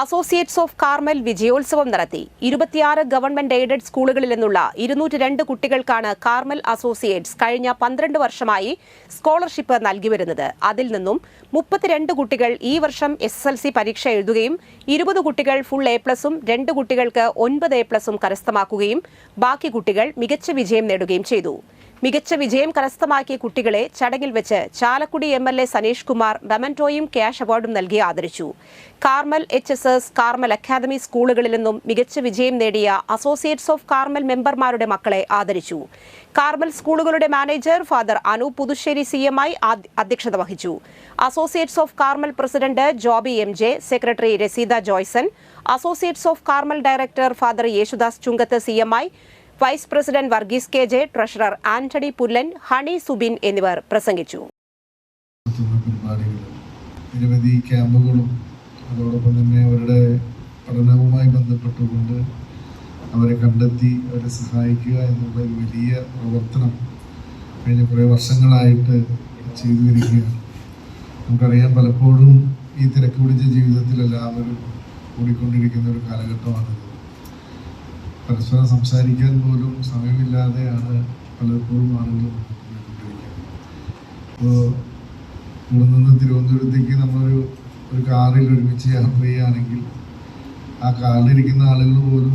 Associates of Carmel വിജയോത്സവം നടത്തി. ഇരുപത്തിയാറ് government aided സ്കൂളുകളിൽ നിന്നുള്ള ഇരുന്നൂറ്റി രണ്ട് കുട്ടികൾക്കാണ് കാർമൽ അസോസിയേറ്റ്സ് കഴിഞ്ഞ പന്ത്രണ്ട് വർഷമായി സ്കോളർഷിപ്പ് നൽകി വരുന്നത്. അതിൽ നിന്നും മുപ്പത്തിരണ്ട് കുട്ടികൾ ഈ വർഷം എസ് എസ് എൽ സി പരീക്ഷ എഴുതുകയും ഇരുപത് കുട്ടികൾ ഫുൾ എ പ്ലസും രണ്ട് കുട്ടികൾക്ക് ഒൻപത് എ പ്ലസും കരസ്ഥമാക്കുകയും ബാക്കി കുട്ടികൾ മികച്ച വിജയം നേടുകയും ചെയ്തു. മികച്ച വിജയം കരസ്ഥമാക്കിയ കുട്ടികളെ ചടങ്ങിൽ വെച്ച് Chalakudy M L A Saneesh Kumar മെമന്റോയും cash അവാർഡും നൽകി ആദരിച്ചു. Carmel H S S Carmel academy സ്കൂളുകളിൽ നിന്നും മികച്ച വിജയം നേടിയ അസോസിയേറ്റ്സ് ഓഫ് കാർമൽ മെമ്പർമാരുടെ മക്കളെ ആദരിച്ചു. കാർമൽ സ്കൂളുകളുടെ manager father Anu Puthussery C M I അധ്യക്ഷത വഹിച്ചു. Associates of Carmel president Joby M J secretary Raseeda Joyson associates of Carmel director father Yesudas Chungath C M I vice president Varghese K J treasurer Antony Pullan Honey Subin എന്നിവർ പ്രസംഗിച്ചു. നിരവധി ക്യാമ്പുകളും അതോടൊപ്പം തന്നെ അവരുടെ പഠനവുമായി ബന്ധപ്പെട്ടുകൊണ്ട് അവരെ കണ്ടെത്തി അവരെ സഹായിക്കുക എന്നുള്ള ഒരു വലിയ പ്രവർത്തനം കഴിഞ്ഞ കുറേ വർഷങ്ങളായിട്ട് ചെയ്തു വരികയാണ്. നമുക്കറിയാം പലപ്പോഴും ഈ തിരക്ക് പിടിച്ച ജീവിതത്തിൽ എല്ലാവരും ഓടിക്കൊണ്ടിരിക്കുന്ന ഒരു കാലഘട്ടമാണിത്. പരസ്പരം സംസാരിക്കാൻ പോലും സമയമില്ലാതെയാണ് പലപ്പോഴും ആളുകൾ അപ്പോൾ ഇവിടെ നിന്ന് തിരുവനന്തപുരത്തേക്ക് നമ്മളൊരു ഒരു കാറിൽ ഒരുമിച്ച് യാത്ര ചെയ്യുകയാണെങ്കിൽ ആ കാറിലിരിക്കുന്ന ആളുകൾ പോലും